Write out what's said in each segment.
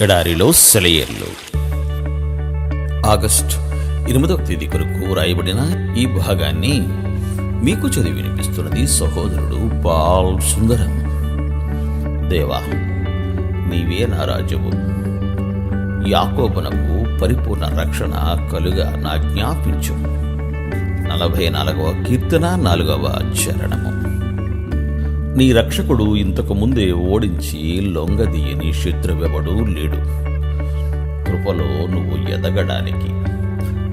ఎడారిలో సెలయేర్లు. ఆగస్టు ఎనిమిదవ తేదీ కొరకు రాయబడిన ఈ భాగాన్ని మీకు చదివి వినిపిస్తున్నది సహోదరుడు బాల్ సుందరం. దేవా నీవే నా రాజువు. యాకోబనకు పరిపూర్ణ రక్షణ కలుగా నా జ్ఞాపించు నలభై నాలుగవ కీర్తన నాలుగవ చరణము. నీ రక్షకుడు ఇంతకు ముందే ఓడించి లొంగదీయని శత్రువెవడూ లేడు. కృపలో నువ్వు ఎదగడానికి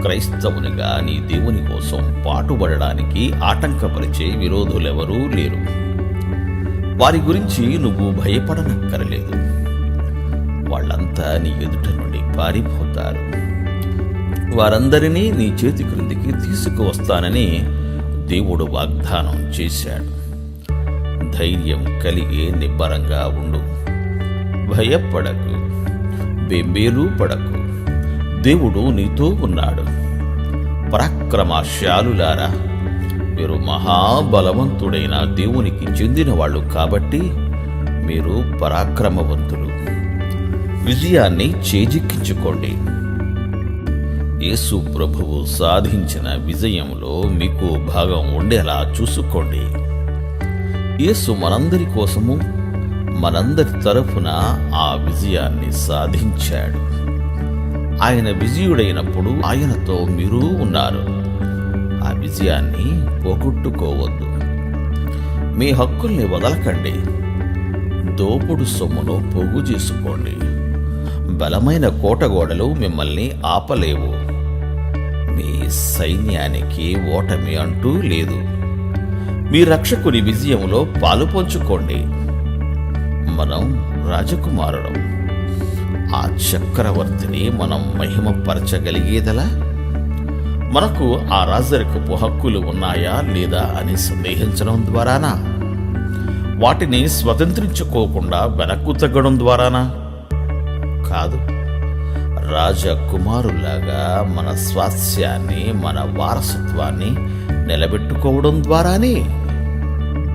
క్రైస్తవునిగా నీ దేవుని కోసం పాటుపడడానికి ఆటంకపరిచే విరోధులెవరూ లేరు. వారి గురించి నువ్వు భయపడనక్కరలేదు. వాళ్ళంతా నీ ఎదుట నుండి పారిపోతారు. వారందరినీ నీ చేతి క్రిందికి తీసుకువస్తానని దేవుడు వాగ్దానం చేశాడు. ధైర్యం కలిగి నిబ్బరంగా ఉండు. భయపడకు బెంబేలు పడకు. దేవుడు నీతో ఉన్నాడు. పరాక్రమశాలులారా మీరు మహాబలవంతుడైన దేవునికి చెందిన వాళ్ళు కాబట్టి మీరు పరాక్రమవంతులు. విజయాన్ని చేజిక్కించుకోండి. యేసు ప్రభువు సాధించిన విజయంలో మీకు భాగం ఉండేలా చూసుకోండి. యేసు మనందరి కోసము మనందరి తరఫున ఆ విజయాన్ని సాధించాడు. ఆయన విజయుడైనప్పుడు ఆయనతో మీరు ఉన్నారు. ఆ విజయాన్ని పోగొట్టుకోవద్దు. మీ హక్కుల్ని వదలకండి. దోపుడు సొమ్మును పోగు చేసుకోండి. బలమైన కోటగోడలు మిమ్మల్ని ఆపలేవు. మీ సైన్యానికి ఓటమి అంటూ లేదు. మీ రక్షకుని విజయంలో పాలు పంచుకోండి. మనం రాజకుమారుడం ఆ చక్రవర్తిని మనం మహిమపరచగలిగేదలా? మనకు ఆ రాజరికపు హక్కులు ఉన్నాయా లేదా అని సందేహించడం ద్వారానా? వాటిని స్వతంత్రించుకోకుండా వెనక్కు తగ్గడం ద్వారానా? కాదు. రాజకుమారులాగా మన స్వాస్యాన్ని మన వారసత్వాన్ని నిలబెట్టుకోవడం ద్వారానే.